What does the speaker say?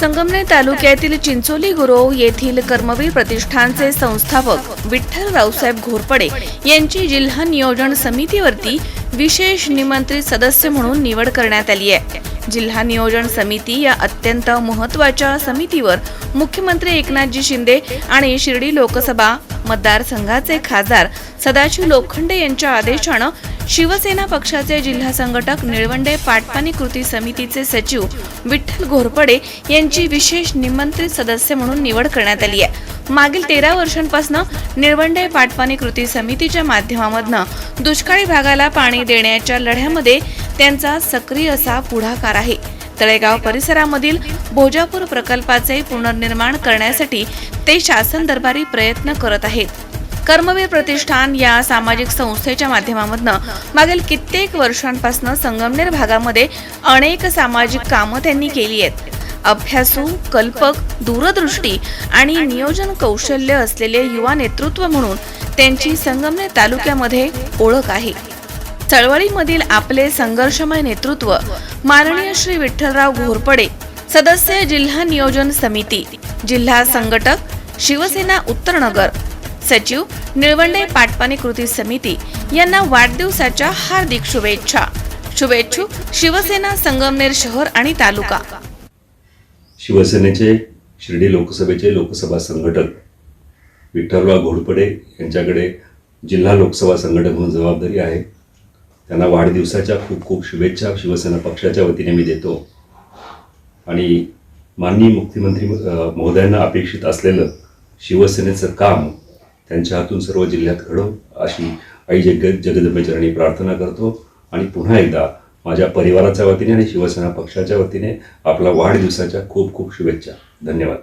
संगमनेर तालुक्यातील चिंचोली गुरव येथील कर्मवीर प्रतिष्ठानचे संस्थापक विठ्ठल रावसाहेब घोरपडे यांची जिल्हा नियोजन समितीवरती विशेष निमंत्रित सदस्य म्हणून निवड करण्यात आली आहे. जिल्हा नियोजन समिती या अत्यंत महत्त्वाच्या समितीवर मुख्यमंत्री एकनाथजी शिंदे आणि शिर्डी लोकसभा मतदारसंघाचे खासदार सदाशिव लोखंडे यांच्या आदेशानं शिवसेना पक्षाचे जिल्हा संघटक निळवंडे पाटपाणी कृती समितीचे सचिव विठ्ठल घोरपडे यांची विशेष निमंत्रित सदस्य म्हणून निवड करण्यात आली आहे. मागील तेरा वर्षांपासून निळवंडे पाटपाणी कृती समितीच्या माध्यमामधनं दुष्काळी भागाला पाणी देण्याच्या लढ्यामध्ये त्यांचा सक्रिय असा पुढाकार आहे. तळेगाव परिसरामधील भोजापूर प्रकल्पाचे पुनर्निर्माण करण्यासाठी ते शासन दरबारी प्रयत्न करत आहेत. कर्मवीर प्रतिष्ठान या सामाजिक संस्थेच्या माध्यमामधनं मागील कित्येक वर्षांपासून संगमनेर भागामध्ये अनेक सामाजिक कामं त्यांनी केली आहेत. अभ्यासू कल्पक दूरदृष्टी आणि नियोजन कौशल्य असलेले युवा नेतृत्व म्हणून त्यांची संगमनेर तालुक्यामध्ये ओळख आहे. चळवळीमधील आपले संघर्षमय नेतृत्व माननीय श्री विठ्ठलराव घोरपडे सदस्य जिल्हा नियोजन समिती जिल्हा संघटक शिवसेना उत्तरनगर सचिव निळवंडे पाटपाणी कृती समिती यांना वाढदिवसाच्या हार्दिक शुभेच्छा. शुभेच्छुक शिवसेना संगमनेर शहर आणि तालुका. शिवसेनेचे शिर्डी लोकसभेचे लोकसभा संघटक विठ्ठलराव घोडपडे यांच्याकडे जिल्हा लोकसभा संघटक म्हणून जबाबदारी आहे. त्यांना वाढदिवसाच्या खूप खूप शुभेच्छा शिवसेना पक्षाच्या वतीने मी देतो. आणि माननीय मुख्यमंत्री महोदयांना अपेक्षित असलेलं शिवसेनेचं काम त्यांच्या हातून सर्व जिल्ह्यात घडो अशी आई जग जगदंबेचरणी प्रार्थना करतो. आणि पुन्हा एकदा माझ्या परिवाराच्या वतीने आणि शिवसेना पक्षाच्या वतीने आपला वाढदिवसाच्या खूप खूप शुभेच्छा. धन्यवाद.